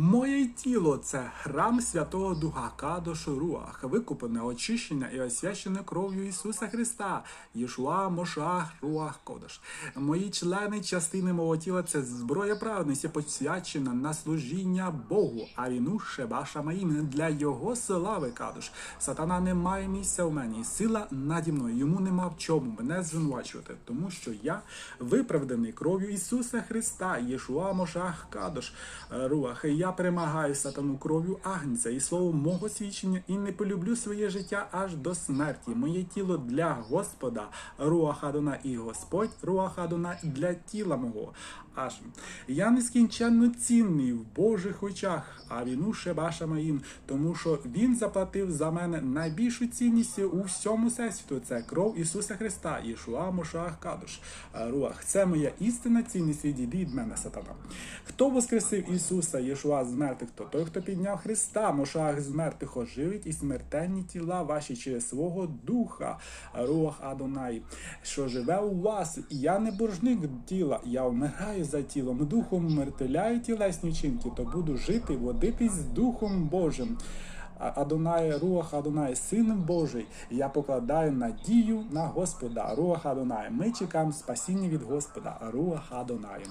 Моє тіло це храм Святого Духа Кадошу Руах, викуплене, очищене і освячене кров'ю Ісуса Христа, Єшуа Мошах Руах Кодош. Мої члени, частини мого тіла це зброя праведності, посвячена на служіння Богу, а віну Шеба Шамаїм для Його слави Кадош. Сатана не має місця в мені, сила наді мною, йому нема в чому мене звинувачувати, тому що я виправданий кров'ю Ісуса Христа, Єшуа Мошах Кадош Руах. Я перемагаю сатану кров'ю Агнця і словом мого свідчення, і не полюблю своє життя аж до смерті. Моє тіло для Господа, Руах Адона і Господь, Руах Адона для тіла мого. Аж я нескінченно цінний в Божих очах, а віну Шебаша моїм, тому що Він заплатив за мене найбільшу цінність у всьому всесвіту. Це кров Ісуса Христа, Ішуа Мошах Кадуш. Руах. Це моя істинна цінність від мене, сатана. Хто воскресив Ісуса, Єшуа з мертвих, то той, хто підняв Христа, Мошах з мертвих оживить і смертельні тіла ваші через свого духа, Руах Адонай, що живе у вас. Я не боржник тіла, я вмираю за тілом, духом мертвляю тілесні вчинки, то буду жити, водитись з Духом Божим. Адонай, Руах Адонай, Син Божий, я покладаю надію на Господа. Руах Адонай. Ми чекаємо спасіння від Господа. Руах Адонай.